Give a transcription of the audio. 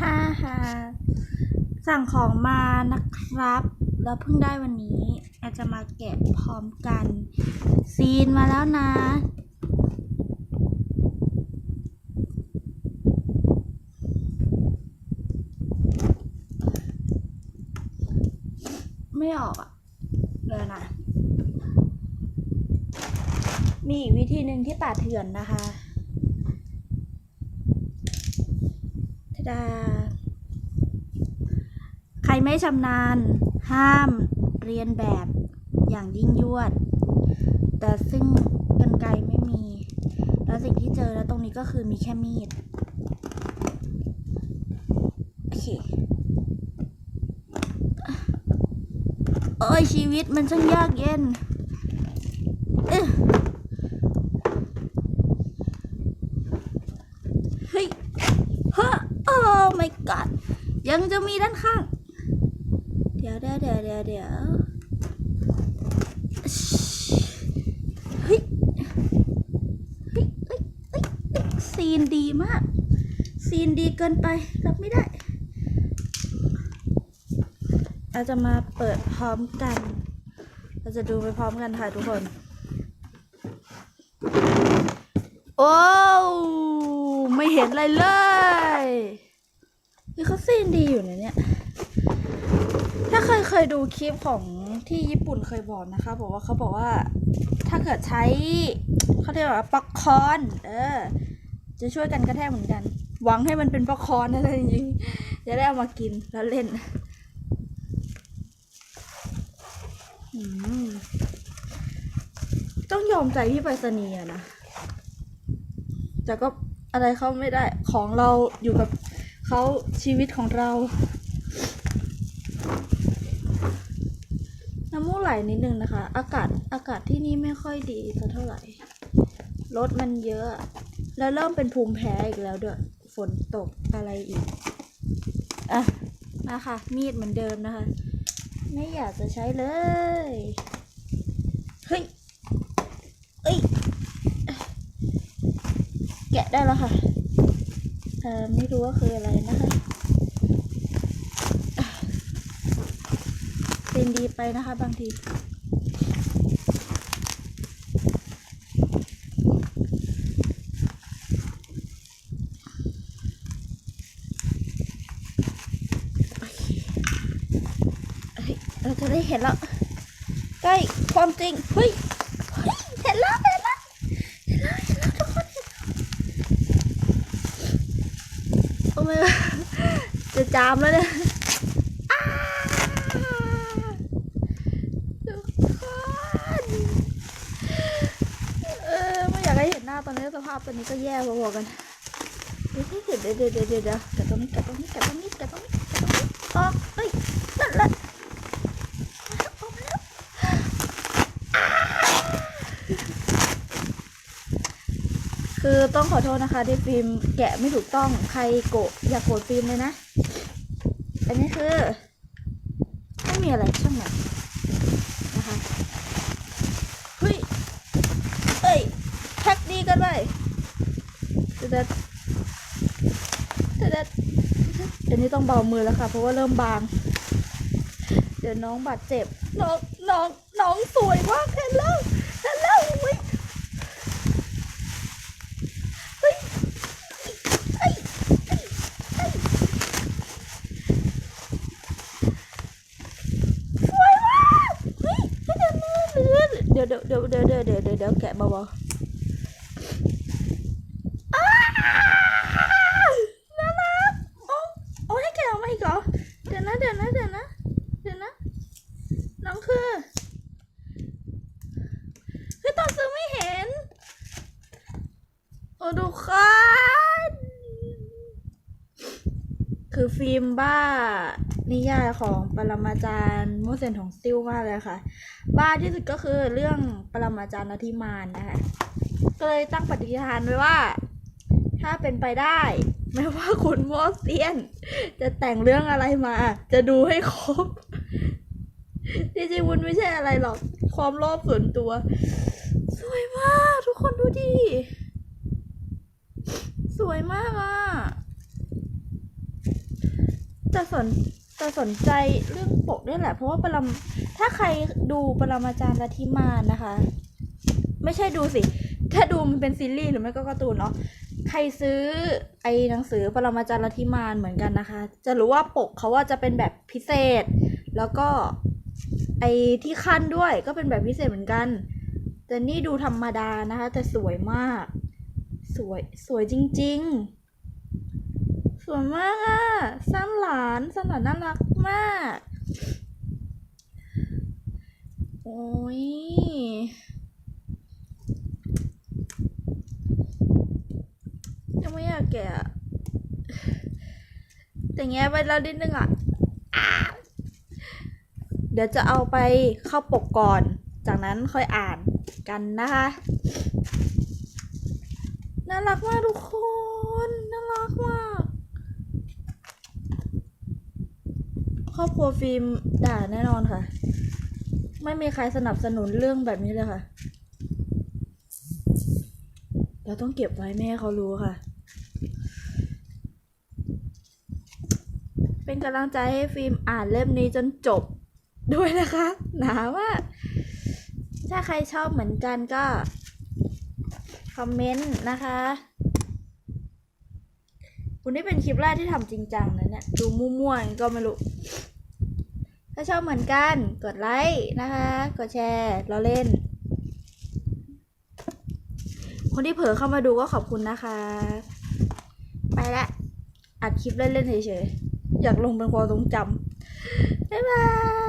ฮ่าฮ่าสั่งของมานะครับ แล้วเพิ่งได้วันนี้อาจจะมาแกะพร้อมกัน ซีนมาแล้วนะ ไม่ออกอะเลยนะ มีอีกวิธีหนึ่งที่ป่าเถื่อนนะคะทะ ดา ใครไม่ชำนาญ ห้ามเรียนแบบอย่างยิ่งยวด แต่ซึ่งกันไกไม่มี แล้วสิ่งที่เจอแล้วตรงนี้ก็คือมีแค่มีด โอเคโอ้ยชีวิตมันช่างยากเย็นเออเฮ้ยฮะโอ้ my god ยังจะมีด้านข้าง เดี๋ยวเดี๋ยวเดี๋ยวเดี๋ยวเดี๋ยวเฮ้ยเฮ้ยเฮ้ยเฮ้ยซีนดีมาก ซีนดีเกินไป รับไม่ได้เราจะมาเปิดพร้อมกัน เราจะดูไปพร้อมกันค่ะทุกคน โอ้ ไม่เห็นอะไรเลย นี่เขาซีนดีอยู่นะเนี่ย ถ้าเคยเคยดูคลิปของที่ญี่ปุ่นเคยบอกนะคะ บอกว่าเขาบอกว่า ถ้าเกิดใช้เขาเรียกว่าป๊อกคอน เออ จะช่วยกันกระแทกเหมือนกัน หวังให้มันเป็นป๊อกคอนอะไรจริงๆจะได้เอามากินแล้วเล่นต้องยอมใจพี่ไปรษณีย์นะแต่ก็อะไรเขาไม่ได้ของเราอยู่กับ เขาชีวิตของเรา น้ำมูกไหลนิดนึงนะคะ อากาศอากาศที่นี่ไม่ค่อยดีสักเท่าไหร่รถมันเยอะ แล้วเริ่มเป็นภูมิแพ้อีกแล้วด้วยฝนตกอะไรอีกอะมาค่ะ มีดเหมือนเดิมนะคะ ไม่อยากจะใช้เลยเฮ้ยเอ้ยแกะได้แล้วค่ะ เออไม่รู้ว่าคืออะไรนะคะ เป็นดีไปนะคะบางทีเราจะได้เห็นแล้วใกล้ความจริงเฮ้ยเห็นแล้ว เห็นแล้ว เห็นแล้ว เห็นแล้วทุกคนเห็นแล้ว เลย จะจามแล้วเนี่ยทุกคนเออไม่อยากให้เห็นหน้าตอนนี้สภาพตอนนี้ก็แย่พอๆกัน เดี๋ยวเดี๋ยวเดี๋ยวเดี๋ยวเดี๋ยวเดี๋ยวแกตรงนี้แกะตรงนี้แกะตรงนี้แกะตรงนี้แกะตรงนี้ออกเอ้ยนั่นแหละออกมาแล้วอ้า คือต้องขอโทษนะคะ ที่ฟิล์มแกะไม่ถูกต้องใครโกะอย่าโกรธฟิล์มเลยนะ อันนี้คือ ไม่มีอะไรช่างมันนะคะเฮ้ยเอ้ยแท็กดีกันไปเด็ดเด็ดเดี๋ยวนี้ต้องเบามือแล้วค่ะ เพราะว่าเริ่มบาง เดี๋ยวน้องบาดเจ็บ น้องน้องน้องสวยมากแล้วเห็นแล้ว เดี๋ยวเดี๋ยวเดี๋ยวเดี๋ยวเดี๋ยวแกะเบาๆน่โอ้โหให้แกออกมาอีกเหรอเดี๋ยวนะเดี๋ยวนะเดี๋ยวนะเดี๋ยวนะน้องคือคือตอนที่ไม่เห็นโอ้ดูค่ะคือฟิล์มบ้า นิยายของปรมาจารย์มุเซนของสติลมากเลยค่ะ บ้าที่สุดก็คือเรื่องปรมาจารย์นทิมานนะคะก็เลยตั้งปฏิฐานไว้ว่า ถ้าเป็นไปได้ไม่ว่าคุณมอสเซียน จะแต่งเรื่องอะไรมา จะดูให้ครบที่จริงวุ้นไม่ใช่อะไรหรอก ความรอบส่วนตัว สวยมาก ทุกคนดูดิ สวยมากอะจะสน จะสนใจเรื่องปกด้วยแหละ เพราะว่าปรมถ้าใครดูปรมาจารย์ลัทธิมานนะคะ ไม่ใช่ดูสิ ถ้าดูมันเป็นซีรีส์หรือไม่ก็การ์ตูนเนาะใครซื้อไอ้หนังสือปรมาจารย์ลัทธิมานเหมือนกันนะคะ จะรู้ว่าปกเขาว่าจะเป็นแบบพิเศษ แล้วก็ไอ้ที่ขั้นด้วยก็เป็นแบบพิเศษเหมือนกัน แต่นี่ดูธรรมดานะคะ แต่สวยมาก สวยสวยจริง ๆ วยมากอะสั้นหลานสั้นหลานน่ารักมาก โอ้ยยังไม่อยากแกะแต่แงะไปแล้วนิดนึงอะ เดี๋ยวจะเอาไปเข้าปกก่อน จากนั้นค่อยอ่านกันนะคะ น่ารักมากทุกคน น่ารักมาก ค รอบครัวฟิล์มด่าแน่นอนค่ะ ไม่มีใครสนับสนุนเรื่องแบบนี้เลยค่ะ เราต้องเก็บไว้ไม่เขารู้ค่ะ เป็นกำลังใจให้ฟิล์มอ่านเล่มนี้จนจบด้วยนะคะ หนามากถ้าใครชอบเหมือนกันก็ คอมเมนต์นะคะวันนี้เป็นคลิปแรกที่ทำจริงจังนะเนี่ย ดูมั่วๆอย่างนี้ก็ไม่รู้ ถ้าชอบเหมือนกันกดไลค์นะคะ กดแชร์เราเล่น คนที่เผลอเข้ามาดูก็ขอบคุณนะคะ ไปละอัดคลิปเล่นๆเฉยๆอยากลงเป็นความทรงจำบ๊ายบาย